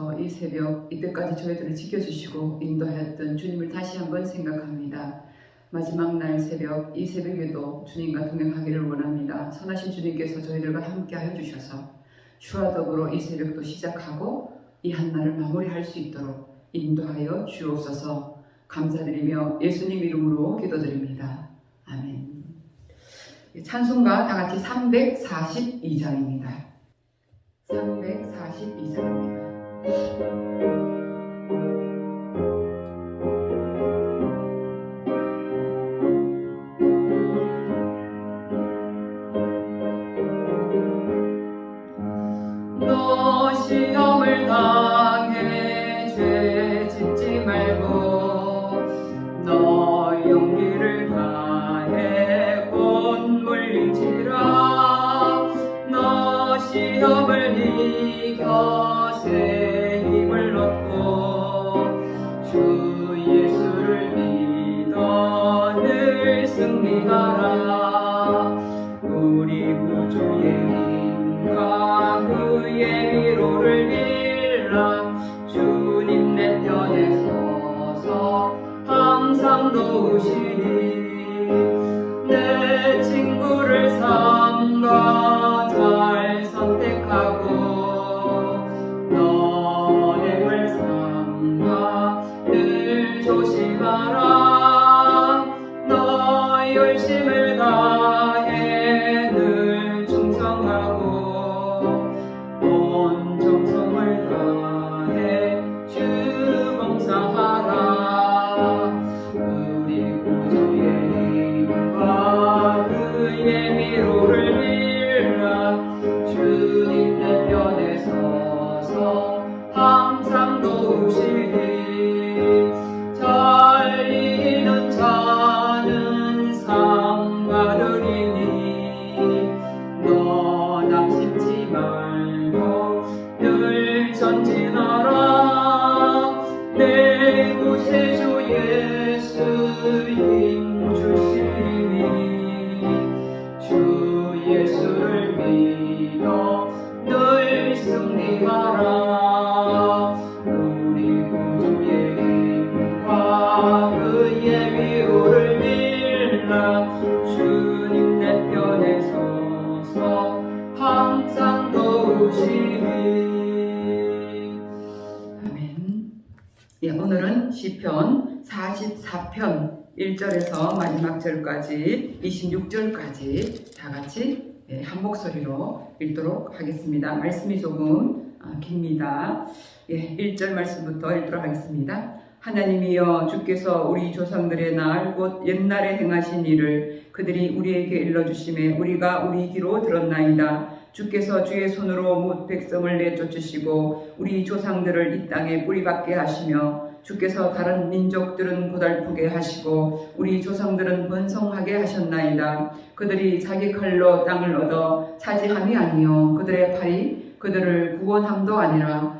주셔서 이 새벽 이때까지 저희들을 지켜주시고 인도하였던 주님을 다시 한번 생각합니다. 마지막 날 새벽 이 새벽에도 주님과 동행하기를 원합니다. 선하신 주님께서 저희들과 함께 하여 주셔서 주와 더불어 이 새벽도 시작하고 이 한날을 마무리할 수 있도록 인도하여 주옵소서 감사드리며 예수님 이름으로 기도드립니다. 아멘. 찬송가 다 같이 342장입니다. 342장입니다. thank you 주님 내 편에 서서 항상 도우시니 그의 위로를 예, 오늘은 시편 44편 1절에서 마지막 절까지 26절까지 다 같이 예, 한 목소리로 읽도록 하겠습니다. 말씀이 조금 아, 깁니다. 예, 1절 말씀부터 읽도록 하겠습니다. 하나님이여 주께서 우리 조상들의 날 곧 옛날에 행하신 일을 그들이 우리에게 일러주심에 우리가 우리 귀로 들었나이다. 주께서 주의 손으로 못 백성을 내쫓으시고 우리 조상들을 이 땅에 뿌리박게 하시며 주께서 다른 민족들은 고달프게 하시고 우리 조상들은 번성하게 하셨나이다. 그들이 자기 칼로 땅을 얻어 차지함이 아니요 그들의 팔이 그들을 구원함도 아니라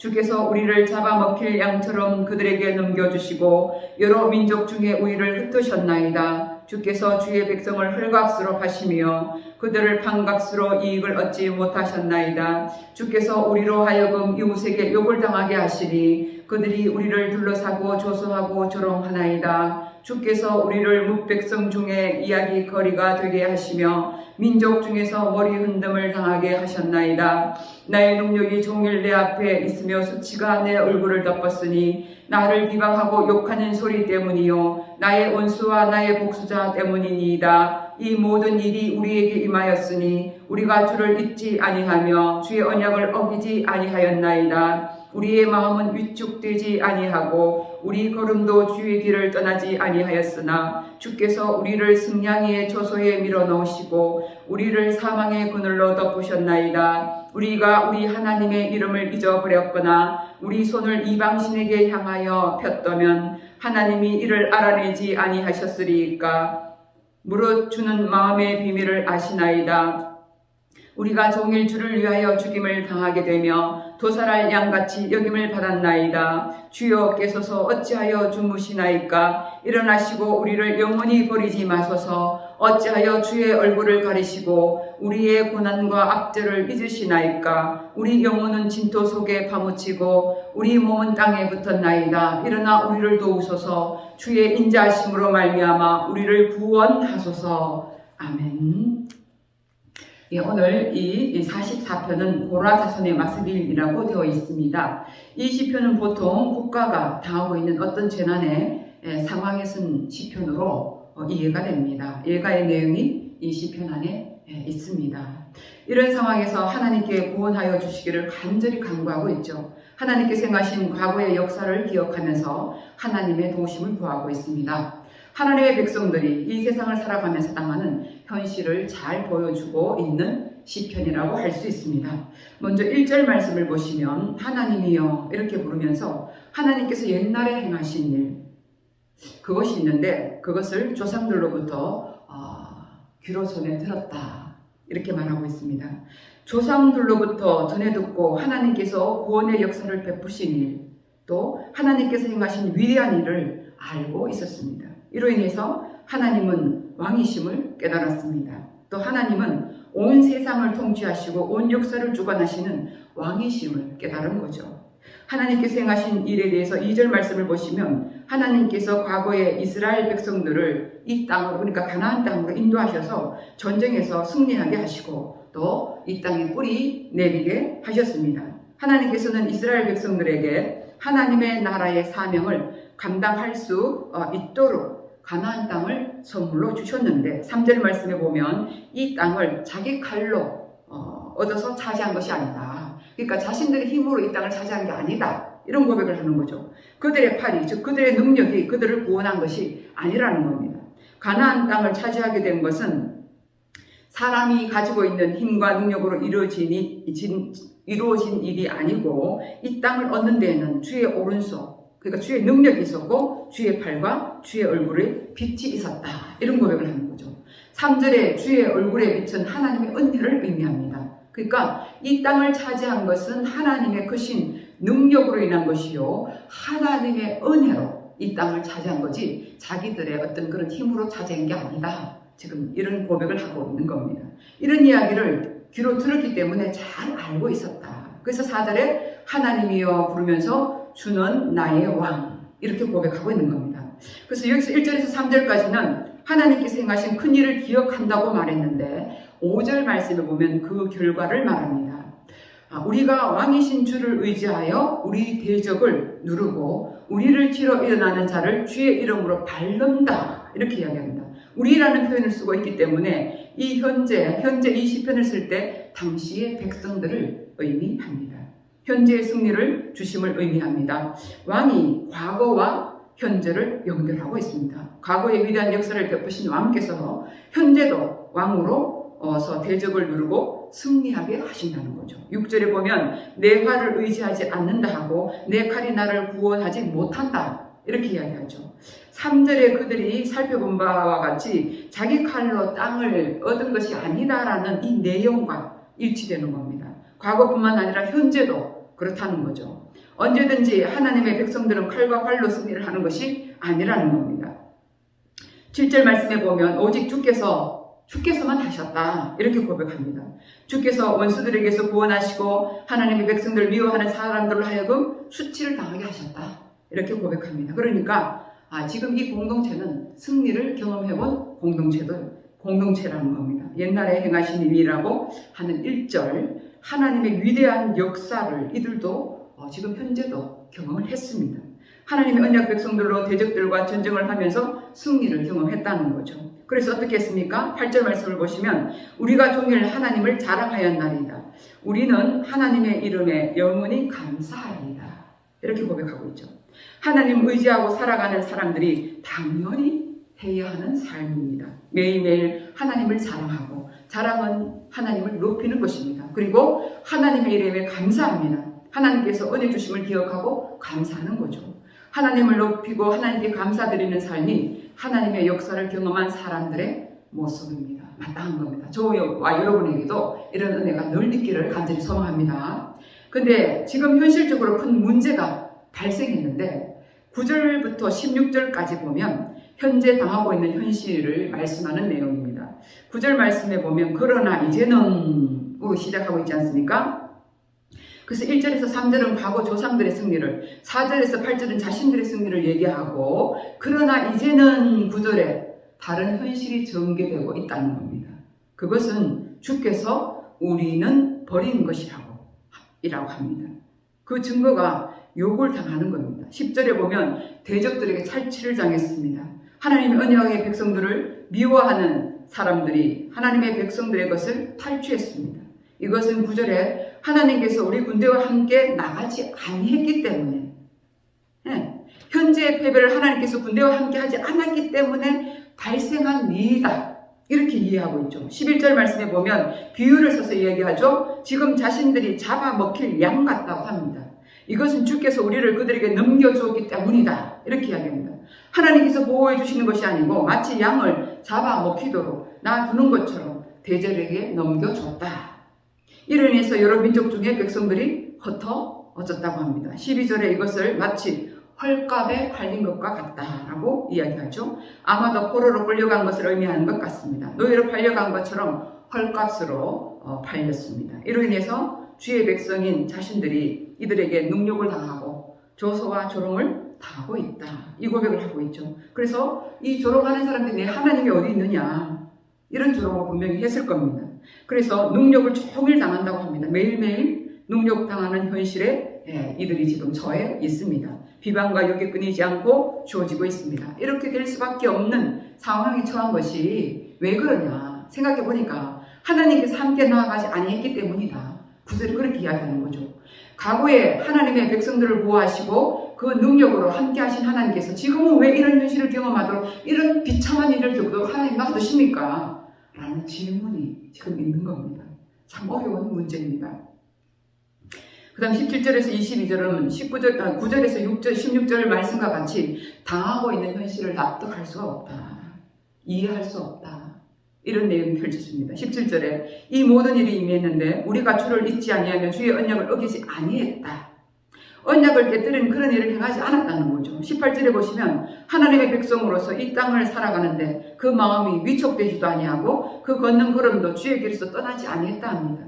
주께서 우리를 잡아먹힐 양처럼 그들에게 넘겨주시고 여러 민족 중에 우리를 흩으셨나이다. 주께서 주의 백성을 헐값으로 하시며 그들을 반값으로 이익을 얻지 못하셨나이다. 주께서 우리로 하여금 이웃에게 욕을 당하게 하시니 그들이 우리를 둘러싸고 조소하고 조롱하나이다. 주께서 우리를 묵백성 중에 이야기 거리가 되게 하시며 민족 중에서 머리 흔듦을 당하게 하셨나이다. 나의 능력이 종일 내 앞에 있으며 수치가 내 얼굴을 덮었으니 나를 비방하고 욕하는 소리 때문이요 나의 원수와 나의 복수자 때문이니이다. 이 모든 일이 우리에게 임하였으니 우리가 주를 잊지 아니하며 주의 언약을 어기지 아니하였나이다. 우리의 마음은 위축되지 아니하고 우리 걸음도 주의 길을 떠나지 아니하였으나 주께서 우리를 승냥이의 조소에 밀어넣으시고 우리를 사망의 그늘로 덮으셨나이다. 우리가 우리 하나님의 이름을 잊어버렸거나 우리 손을 이방신에게 향하여 폈다면 하나님이 이를 알아내지 아니하셨으리이까 무릇 주는 마음의 비밀을 아시나이다. 우리가 종일 주를 위하여 죽임을 당하게 되며 도살할 양같이 여김을 받았나이다. 주여 깨소서 어찌하여 주무시나이까 일어나시고 우리를 영원히 버리지 마소서 어찌하여 주의 얼굴을 가리시고 우리의 고난과 악죄를 잊으시나이까 우리 영혼은 진토 속에 파묻히고 우리 몸은 땅에 붙었나이다. 일어나 우리를 도우소서 주의 인자하심으로 말미암아 우리를 구원하소서 아멘. 예, 오늘 이 44편은 고라 자손의 마스길이라고 되어 있습니다. 이 시편은 보통 국가가 당하고 있는 어떤 재난의 예, 상황에 쓴 시편으로 어, 이해가 됩니다. 예가의 내용이 이 시편 안에 예, 있습니다. 이런 상황에서 하나님께 구원하여 주시기를 간절히 간구하고 있죠. 하나님께서 행하신 과거의 역사를 기억하면서 하나님의 도우심을 구하고 있습니다. 하나님의 백성들이 이 세상을 살아가면서 당하는 현실을 잘 보여주고 있는 시편이라고 할 수 있습니다. 먼저 1절 말씀을 보시면 하나님이여 이렇게 부르면서 하나님께서 옛날에 행하신 일 그것이 있는데 그것을 조상들로부터 어, 귀로 손에 들었다 이렇게 말하고 있습니다. 조상들로부터 전해 듣고 하나님께서 구원의 역사를 베푸신 일, 또 하나님께서 행하신 위대한 일을 알고 있었습니다. 이로 인해서 하나님은 왕이심을 깨달았습니다. 또 하나님은 온 세상을 통치하시고 온 역사를 주관하시는 왕이심을 깨달은 거죠. 하나님께서 행하신 일에 대해서 2절 말씀을 보시면 하나님께서 과거에 이스라엘 백성들을 이 땅으로 그러니까 가나안 땅으로 인도하셔서 전쟁에서 승리하게 하시고 또 이 땅에 뿌리 내리게 하셨습니다. 하나님께서는 이스라엘 백성들에게 하나님의 나라의 사명을 감당할 수 어, 있도록 가나안 땅을 선물로 주셨는데 3절 말씀에 보면 이 땅을 자기 칼로 어, 얻어서 차지한 것이 아니다. 그러니까 자신들의 힘으로 이 땅을 차지한 게 아니다. 이런 고백을 하는 거죠. 그들의 팔이, 즉 그들의 능력이 그들을 구원한 것이 아니라는 겁니다. 가나안 땅을 차지하게 된 것은 사람이 가지고 있는 힘과 능력으로 이루어진, 이루어진 일이 아니고 이 땅을 얻는 데에는 주의 오른손, 그러니까 주의 능력이 있었고 주의 팔과 주의 얼굴에 빛이 있었다. 이런 고백을 하는 거죠. 3절에 주의 얼굴에 빛은 하나님의 은혜를 의미합니다. 그러니까 이 땅을 차지한 것은 하나님의 크신 능력으로 인한 것이요. 하나님의 은혜로 이 땅을 차지한 거지 자기들의 어떤 그런 힘으로 차지한 게 아니다. 지금 이런 고백을 하고 있는 겁니다. 이런 이야기를 귀로 들었기 때문에 잘 알고 있었다. 그래서 4절에 하나님이여 부르면서 주는 나의 왕 이렇게 고백하고 있는 겁니다. 그래서 여기서 1절에서 3절까지는 하나님께서 행하신 큰 일을 기억한다고 말했는데 5절 말씀을 보면 그 결과를 말합니다. 아, 우리가 왕이신 주를 의지하여 우리 대적을 누르고 우리를 치러 일어나는 자를 주의 이름으로 밟는다 이렇게 이야기합니다. 우리라는 표현을 쓰고 있기 때문에 이 현재 현재 이 시편을 쓸 때 당시의 백성들을 의미합니다. 현재의 승리를 주심을 의미합니다. 왕이 과거와 현재를 연결하고 있습니다. 과거의 위대한 역사를 베푸신 왕께서 현재도 왕으로서 대적을 누르고 승리하게 하신다는 거죠. 6절에 보면 내 활을 의지하지 않는다 하고 내 칼이 나를 구원하지 못한다. 이렇게 이야기하죠. 3절에 그들이 살펴본 바와 같이 자기 칼로 땅을 얻은 것이 아니다라는 이 내용과 일치되는 겁니다. 과거뿐만 아니라 현재도 그렇다는 거죠. 언제든지 하나님의 백성들은 칼과 활로 승리를 하는 것이 아니라는 겁니다. 7절 말씀에 보면 오직 주께서 주께서만 하셨다 이렇게 고백합니다. 주께서 원수들에게서 구원하시고 하나님의 백성들을 미워하는 사람들로 하여금 수치를 당하게 하셨다 이렇게 고백합니다. 그러니까 아, 지금 이 공동체는 승리를 경험해본 공동체도 공동체라는 겁니다. 옛날에 행하신 일이라고 하는 1절 하나님의 위대한 역사를 이들도 어, 지금 현재도 경험을 했습니다. 하나님의 언약 백성들로 대적들과 전쟁을 하면서 승리를 경험했다는 거죠. 그래서 어떻게 했습니까? 8절 말씀을 보시면 우리가 종일 하나님을 자랑하였나이다. 우리는 하나님의 이름에 영원히 감사하리이다. 이렇게 고백하고 있죠. 하나님 의지하고 살아가는 사람들이 당연히 해야 하는 삶입니다. 매일매일 하나님을 자랑하고 자랑은 하나님을 높이는 것입니다. 그리고 하나님의 이름에 감사합니다. 하나님께서 은혜 주심을 기억하고 감사하는 거죠. 하나님을 높이고 하나님께 감사드리는 삶이 하나님의 역사를 경험한 사람들의 모습입니다. 마땅한 겁니다. 저와 여러분에게도 이런 은혜가 늘 있기를 간절히 소망합니다. 근데 지금 현실적으로 큰 문제가 발생했는데 9절부터 16절까지 보면 현재 당하고 있는 현실을 말씀하는 내용입니다. 9절 말씀에 보면 그러나 이제는 시작하고 있지 않습니까? 그래서 1절에서 3절은 과거 조상들의 승리를, 4절에서 8절은 자신들의 승리를 얘기하고, 그러나 이제는 9절에 다른 현실이 전개되고 있다는 겁니다. 그것은 주께서 우리는 버린 것이라고, 이라고 합니다. 그 증거가 욕을 당하는 겁니다. 10절에 보면 대적들에게 탈취를 당했습니다. 하나님의 언약의 백성들을 미워하는 사람들이 하나님의 백성들의 것을 탈취했습니다. 이것은 9절에 하나님께서 우리 군대와 함께 나가지 아니했기 때문에 예, 현재의 패배를 하나님께서 군대와 함께 하지 않았기 때문에 발생한 일이다. 이렇게 이해하고 있죠. 11절 말씀에 보면 비유를 써서 이야기하죠. 지금 자신들이 잡아먹힐 양 같다고 합니다. 이것은 주께서 우리를 그들에게 넘겨주었기 때문이다. 이렇게 이야기합니다. 하나님께서 보호해 주시는 것이 아니고 마치 양을 잡아먹히도록 놔두는 것처럼 대절에게 넘겨줬다. 이로 인해서 여러 민족 중에 백성들이 흩어졌다고 합니다. 12절에 이것을 마치 헐값에 팔린 것과 같다라고 이야기하죠. 아마도 포로로 끌려간 것을 의미하는 것 같습니다. 노예로 팔려간 것처럼 헐값으로 어, 팔렸습니다. 이로 인해서 주의 백성인 자신들이 이들에게 능욕을 당하고 조소와 조롱을 당하고 있다. 이 고백을 하고 있죠. 그래서 이 조롱하는 사람들이 내 하나님이 어디 있느냐 이런 조롱을 분명히 했을 겁니다. 그래서 능력을 종일 당한다고 합니다. 매일매일 능력 당하는 현실에 예, 이들이 지금 처해 있습니다. 비방과 욕이 끊이지 않고 주어지고 있습니다. 이렇게 될 수밖에 없는 상황에 처한 것이 왜 그러냐 생각해 보니까 하나님께서 함께 나아가지 아니했기 때문이다. 구절이 그렇게 이야기하는 거죠. 과거에 하나님의 백성들을 보호하시고 그 능력으로 함께 하신 하나님께서 지금은 왜 이런 현실을 경험하도록 이런 비참한 일을 겪도록 하나님 놔두십니까? 라는 질문이 지금 있는 겁니다. 참 어려운 문제입니다. 그 다음 17절에서 22절은 19절, 아, 9절에서 6절, 16절 말씀과 같이 당하고 있는 현실을 납득할 수 없다. 이해할 수 없다. 이런 내용이 펼쳐집니다. 17절에 이 모든 일이 임했는데 우리가 주를 잊지 아니하며 주의 언약을 어기지 아니했다. 언약을 깨뜨리는 그런 일을 행하지 않았다는 거죠. 18절에 보시면 하나님의 백성으로서 이 땅을 살아가는데 그 마음이 위축되지도 아니하고 그 걷는 걸음도 주의 길에서 떠나지 아니했다 합니다.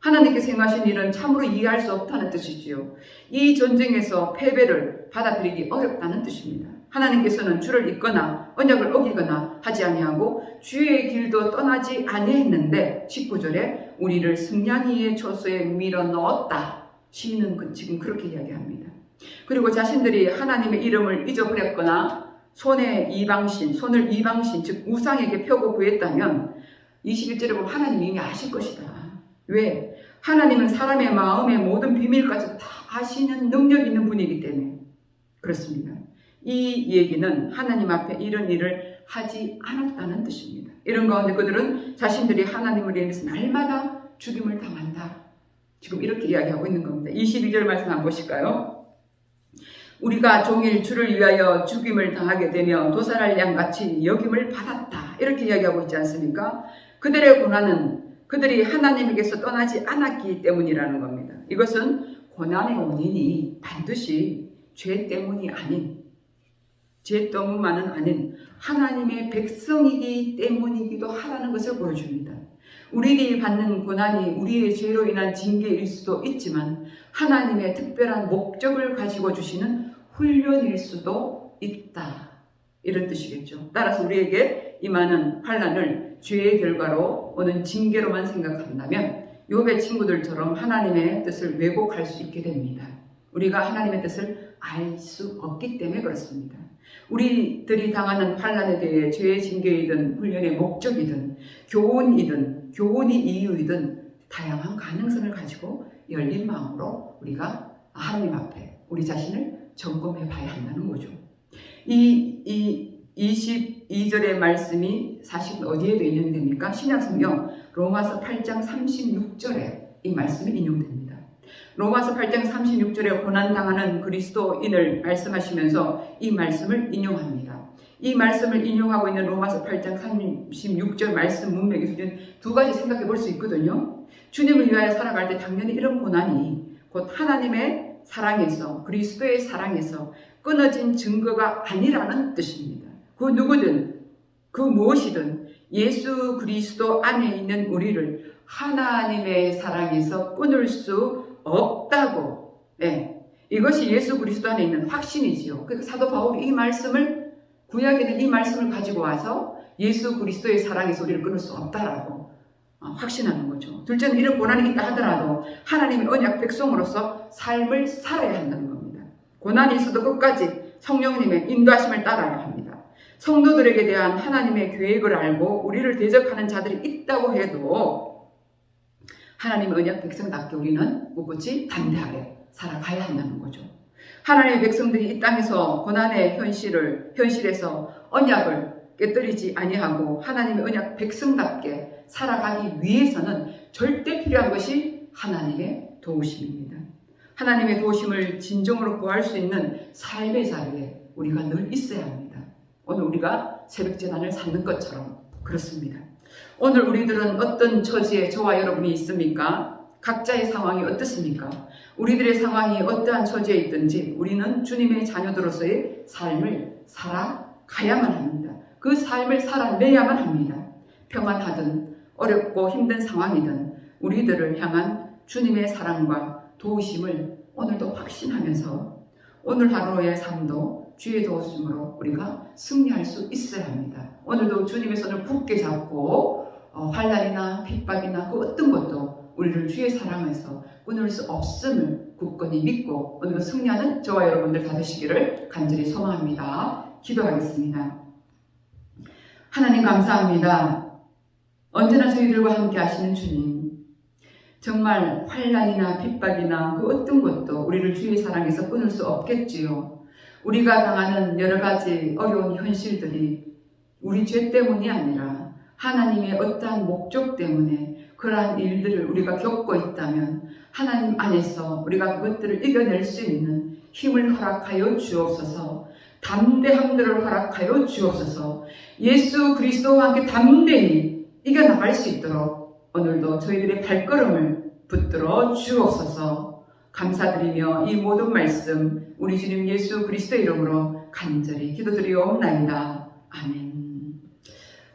하나님께서 행하신 일은 참으로 이해할 수 없다는 뜻이지요. 이 전쟁에서 패배를 받아들이기 어렵다는 뜻입니다. 하나님께서는 주를 잊거나 언약을 어기거나 하지 아니하고 주의 길도 떠나지 아니했는데 19절에 우리를 승냥이의 초소에 밀어 넣었다. 시인은 그- 지금 그렇게 이야기합니다. 그리고 자신들이 하나님의 이름을 잊어버렸거나 손에 이방신, 손을 이방신, 즉 우상에게 펴고 구했다면 21절에 보면 하나님 이미 아실 것이다. 왜? 하나님은 사람의 마음의 모든 비밀까지 다 아시는 능력 있는 분이기 때문에 그렇습니다. 이 얘기는 하나님 앞에 이런 일을 하지 않았다는 뜻입니다. 이런 가운데 그들은 자신들이 하나님을 위해서 날마다 죽임을 당한다. 지금 이렇게 이야기하고 있는 겁니다. 22절 말씀 한번 보실까요? 우리가 종일 주를 위하여 죽임을 당하게 되며 도살할 양같이 여김을 받았다. 이렇게 이야기하고 있지 않습니까? 그들의 고난은 그들이 하나님에게서 떠나지 않았기 때문이라는 겁니다. 이것은 고난의 원인이 반드시 죄 때문이 아닌 죄 때문만은 아닌 하나님의 백성이기 때문이기도 하다는 것을 보여줍니다. 우리들이 받는 고난이 우리의 죄로 인한 징계일 수도 있지만 하나님의 특별한 목적을 가지고 주시는 훈련일 수도 있다. 이런 뜻이겠죠. 따라서 우리에게 임하는 환란을 죄의 결과로 오는 징계로만 생각한다면 욥의 친구들처럼 하나님의 뜻을 왜곡할 수 있게 됩니다. 우리가 하나님의 뜻을 알 수 없기 때문에 그렇습니다. 우리들이 당하는 환란에 대해 죄의 징계이든 훈련의 목적이든 교훈이든 교훈이 이유이든 다양한 가능성을 가지고 열린 마음으로 우리가 하나님 앞에 우리 자신을 점검해 봐야 한다는 거죠. 이, 이 22절의 말씀이 사실 어디에 도 인용됩니까? 신약성경 로마서 8장 36절에 이 말씀이 인용됩니다. 로마서 8장 36절에 고난당하는 그리스도인을 말씀하시면서 이 말씀을 인용합니다. 이 말씀을 인용하고 있는 로마서 8장 36절 말씀 문맥에서 두 가지 생각해 볼 수 있거든요. 주님을 위하여 살아갈 때 당연히 이런 고난이 곧 하나님의 사랑에서 그리스도의 사랑에서 끊어진 증거가 아니라는 뜻입니다. 그 누구든 그 무엇이든 예수 그리스도 안에 있는 우리를 하나님의 사랑에서 끊을 수 없다고. 네. 이것이 예수 그리스도 안에 있는 확신이지요. 그 사도 바울이 이 말씀을 구약에는 이 말씀을 가지고 와서 예수 그리스도의 사랑에서 우리를 끊을 수 없다라고 어, 확신하는 거죠. 둘째는 이런 고난이 있다 하더라도 하나님의 언약 백성으로서 삶을 살아야 한다는 겁니다. 고난이 있어도 끝까지 성령님의 인도하심을 따라야 합니다. 성도들에게 대한 하나님의 계획을 알고 우리를 대적하는 자들이 있다고 해도 하나님의 언약 백성답게 우리는 꿋꿋이 담대하게 살아가야 한다는 거죠. 하나님의 백성들이 이 땅에서 고난의 현실을 현실에서 언약을 깨뜨리지 아니하고 하나님의 언약 백성답게 살아가기 위해서는 절대 필요한 것이 하나님의 도우심입니다. 하나님의 도우심을 진정으로 구할 수 있는 삶의 자리에 우리가 늘 있어야 합니다. 오늘 우리가 새벽 재단을 찾는 것처럼 그렇습니다. 오늘 우리들은 어떤 처지에 저와 여러분이 있습니까? 각자의 상황이 어떻습니까? 우리들의 상황이 어떠한 처지에 있든지 우리는 주님의 자녀들로서의 삶을 살아가야만 합니다. 그 삶을 살아내야만 합니다. 평안하든 어렵고 힘든 상황이든 우리들을 향한 주님의 사랑과 도우심을 오늘도 확신하면서 오늘 하루의 삶도 주의 도우심으로 우리가 승리할 수 있어야 합니다. 오늘도 주님의 손을 굳게 잡고 어, 환란이나 핍박이나 그 어떤 것도 우리를 주의 사랑에서 끊을 수 없음을 굳건히 믿고 오늘 승리하는 저와 여러분들 다 되시기를 간절히 소망합니다. 기도하겠습니다. 하나님 감사합니다. 언제나 저희들과 함께 하시는 주님. 정말 환란이나 핍박이나 그 어떤 것도 우리를 주의 사랑에서 끊을 수 없겠지요. 우리가 당하는 여러 가지 어려운 현실들이 우리 죄 때문이 아니라 하나님의 어떠한 목적 때문에 그러한 일들을 우리가 겪고 있다면 하나님 안에서 우리가 그것들을 이겨낼 수 있는 힘을 허락하여 주옵소서 담대함들을 허락하여 주옵소서 예수 그리스도와 함께 담대히 이겨나갈 수 있도록 오늘도 저희들의 발걸음을 붙들어 주옵소서 감사드리며 이 모든 말씀 우리 주님 예수 그리스도 이름으로 간절히 기도드리옵나이다. 아멘.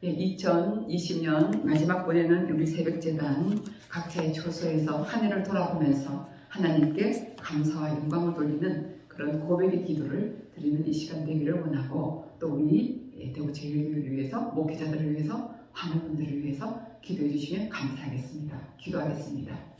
네, 2020년 마지막 보내는 우리 새벽재단 각자의 처소에서 한 해를 돌아보면서 하나님께 감사와 영광을 돌리는 그런 고백의 기도를 드리는 이 시간 되기를 원하고 또 우리 예, 대구 제일교회를 위해서 목회자들을 위해서 하는 분들을 위해서 기도해 주시면 감사하겠습니다. 기도하겠습니다.